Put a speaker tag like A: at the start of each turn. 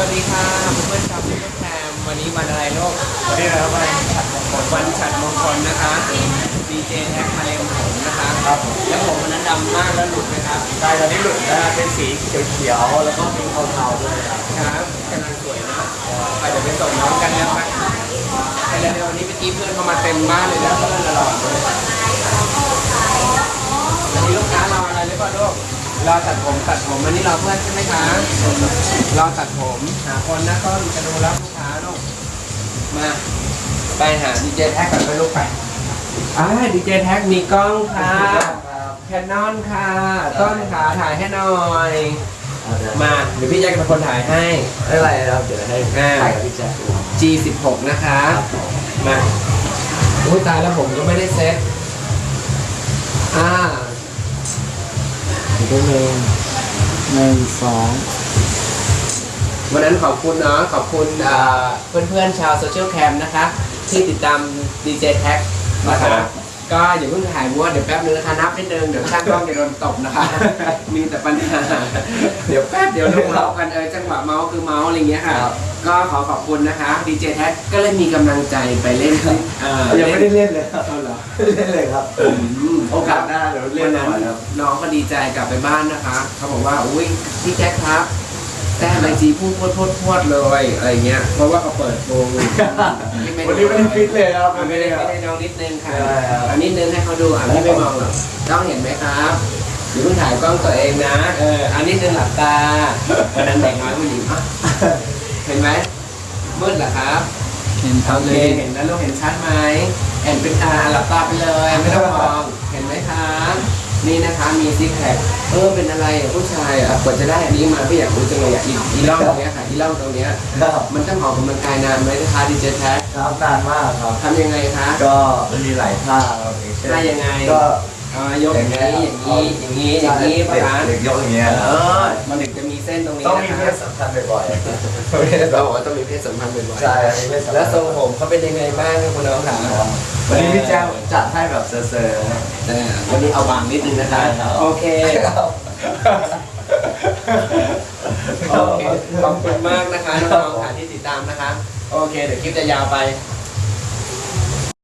A: วัสดีค่ะเพื่อนๆชาวซุปเปอร์แคมวันนี้วันอะไรลูก
B: วันนี้นะครับวันฉัดมงคล
A: วันฉัดมงคลนะคะดีเจแท็กมาเล็มผมนะคะ
B: ครับผม
A: แล้วผมมันนั้นดำมากแล้วหลุดไหมครับ
B: ใช่ตอนนี้หลุดนะเป็นสีเขียวๆแล้วก็มีเทาๆด้วยครับ
A: ครับกำลังสวยนะไปเดี๋ยวไปส่งน้องกันแล้วไปไปแล้ววันนี้เมื่อกี้เพื่อนเข้ามาเต็มบ้านเลยแล้วเพื่อนตลอดเลย รอตัดผมตัดผมวันนี้รอเพื่อนใช่ไหมคะรอตัดผมหาคนนะก็จะดูรับลูกค้าลูกมา ไปหาดีเจแท็กก่อนไปลูกไปอ่าดีเจแท็กมีกล้องค่ะแคนนอนค่ะ ต้นขาถ่ายให้หน่อย มาเดี๋ยวพี่แจ็คเป็นคนถ่ายให้
B: ไม่เป็นไรครับเดี๋ยวให้
A: อ่า
B: ถ่ายกับพี่แจ๊คดู
A: G16 นะคะมาอุ้ยตายแล้วผมก็ไม่ได้เซ็ต
B: อีกตัวหนึ่งหนึ่งสอง
A: วันนั้นขอบคุณเนาะขอบคุณเอ่อเพื่อนๆชาวโซเชียลแคมนะคะ ที่ติดตามดีเจแท็กนะคะก็อย่าเพิ่งถ่ายมัวเดี๋ยวแป๊บนึงนะคะนับนิดนึงเดี๋ยวช่างกล้องจะโดนตบนะคะ มีแต่ปัญหาเดี๋ยวแป๊บเดี๋ยวลงเรากันเออจังหวะเมาส์คือเมาส์อะไรเงี้ยค่ะ ก็ขอขอบคุณนะคะดีเจแท็กก็เลยมีกำลังใจไปเล่นที่เอ่อ
B: ยังไม่ได้เล่นเลยครับ
A: เอาเหรอ
B: เล่นเลยครับโอกาสหน้าเดี๋ยวเล่น
A: วัน
B: ห
A: นั้น
B: น่อยครับ
A: น้องก็ดีใจกลับไปบ้านนะคะ เขาบอกว่าอุ้ยพี่แจ็คครับ แต้มไอจีพูดพวดพวดพวดเลยอะไรเงี้ย เพราะว่าเขาเปิดวง
B: วันนี้ไม่ได้ฟิตเลยครับ
A: ไม่ได้ไม่ได้น้องนิดนึงค่ะ
B: ใช่ครับ
A: อันนิดนึงให้เขาดูอะพี่ไม่มองหรอกต้องเห็นไหมครับอย่าเพิ่งถ่ายกล้องตัวเองนะเอออันนี้นึงหลับตาวันนั้นเด็กน้อยผู้หญิงอะ เห็นไหมมืดเหรอครับ
B: เห็น
A: โอเคเห็นแล้วลูกเห็นชัดไหมเห็นเป็นตาหลับตาไปเลย ไม่ต้องมองเห็นไหมคะนี่นะคะมีซิกแพคเออเป็นอะไรอะผู้ชายอะกว่าจะได้อันนี้มาพี่อยากรู้จังเลยอะอีอีร่องตรงเนี้ยค่ะอีร่องตรงเนี้ย
B: ครับ
A: มันต้องออกกำลังกายนานไหมนะคะดีเจแท็ก
B: ครับนานมากครับ
A: ทำยังไงคะ
B: ก็มันมีหลายท่าครับอย่างเช่น
A: ท่ายังไง
B: ก็
A: เอายกอย่างนี้อย่างนี้อย่างนี้อย่างนี้ป่ะคะ
B: เด็กยกอย่างเงี้ย
A: เออ มันถึงจะมีเส้นตรงนี้
B: ต้องมี
A: นะ
B: เพ
A: คะ
B: ศสัมพันธ์บ่อยๆ
A: เราบอกว่าต้องมีเพศสัมพันธ์บ่อยๆ
B: ใช่มีเพศสัมพันธ์
A: แล้วทรงผมเขาเป็นยังไงบ้างครับคุณน้องขา
B: วันนี้พี่แจ้วจัดให้แบบเซอร์ๆนะ
A: เออวันนี้เอาบางนิดนึงนะคะ
B: ใช่ครับ
A: โอเค โอเค ขอบคุณมากนะคะน้องๆค่ะที่ติดตามนะคะ โอเค เดี๋ยวคลิปจะยาวไป